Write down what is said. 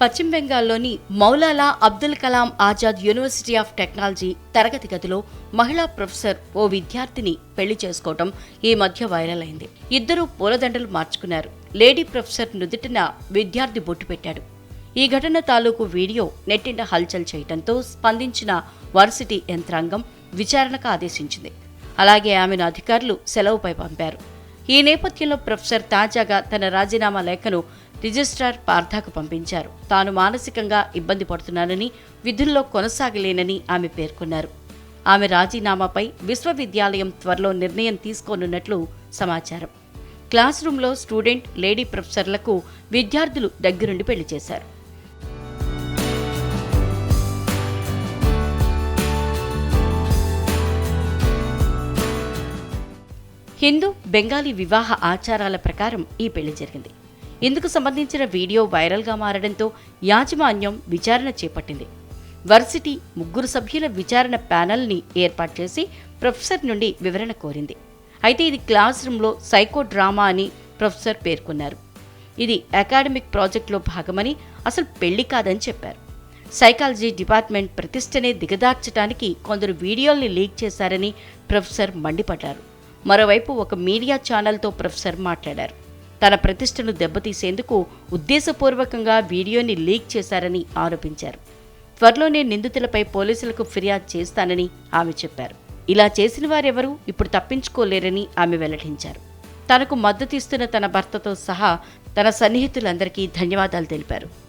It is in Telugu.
పశ్చిమ బెంగాల్లోని Maulana Abdul Kalam Azad university of technology తరగతి గదిలో మహిళా ప్రొఫెసర్ ఓ విద్యార్థిని పెళ్ళి చేసుకోవటం ఈ మధ్య వైరల్ అయింది. ఇద్దరూ పూలదండలు మార్చుకున్నారు. లేడీ ప్రొఫెసర్ నుదుటిన విద్యార్థి బొట్టు పెట్టాడు. ఈ ఘటన తాలూకు వీడియో నెట్టిన హల్చల్ చేయడంతో స్పందించిన వర్సిటీ యంత్రాంగం విచారణకు ఆదేశించింది. అలాగే ఆమెను అధికారులు సెలవుపై పంపారు. ఈ నేపథ్యంలో ప్రొఫెసర్ తాజాగా తన రాజీనామా లేఖను రిజిస్ట్రార్ పార్థాకు పంపించారు. తాను మానసికంగా ఇబ్బంది పడుతున్నానని విధుల్లో కొనసాగలేనని ఆమె పేర్కొన్నారు. ఆమె రాజీనామాపై విశ్వవిద్యాలయం త్వరలో నిర్ణయం తీసుకోనున్నట్లు సమాచారం. క్లాస్ రూంలో స్టూడెంట్ లేడీ ప్రొఫెసర్లకు విద్యార్థులు దగ్గరుండి పెళ్ళి చేశారు. హిందూ బెంగాలీ వివాహ ఆచారాల ప్రకారం ఈ పెళ్ళి జరిగింది. ఇందుకు సంబంధించిన వీడియో వైరల్గా మారడంతో యాజమాన్యం విచారణ చేపట్టింది. వర్సిటీ ముగ్గురు సభ్యుల విచారణ ప్యానల్ని ఏర్పాటు చేసి ప్రొఫెసర్ నుండి వివరణ కోరింది. అయితే ఇది క్లాస్ రూమ్లో సైకో డ్రామా అని ప్రొఫెసర్ పేర్కొన్నారు. ఇది అకాడమిక్ ప్రాజెక్టులో భాగమని అసలు పెళ్ళి కాదని చెప్పారు. సైకాలజీ డిపార్ట్మెంట్ ప్రతిష్టనే దిగదార్చడానికి కొందరు వీడియోల్ని లీక్ చేశారని ప్రొఫెసర్ మండిపడ్డారు. మరోవైపు ఒక మీడియా ఛానల్తో ప్రొఫెసర్ మాట్లాడారు. తన ప్రతిష్టను దెబ్బతీసేందుకు ఉద్దేశపూర్వకంగా వీడియోని లీక్ చేశారని ఆరోపించారు. త్వరలోనే నిందితులపై పోలీసులకు ఫిర్యాదు చేస్తానని ఆమె చెప్పారు. ఇలా చేసిన వారెవరూ ఇప్పుడు తప్పించుకోలేరని ఆమె వెల్లడించారు. తనకు మద్దతిస్తున్న తన భర్తతో సహా తన సన్నిహితులందరికీ ధన్యవాదాలు తెలిపారు.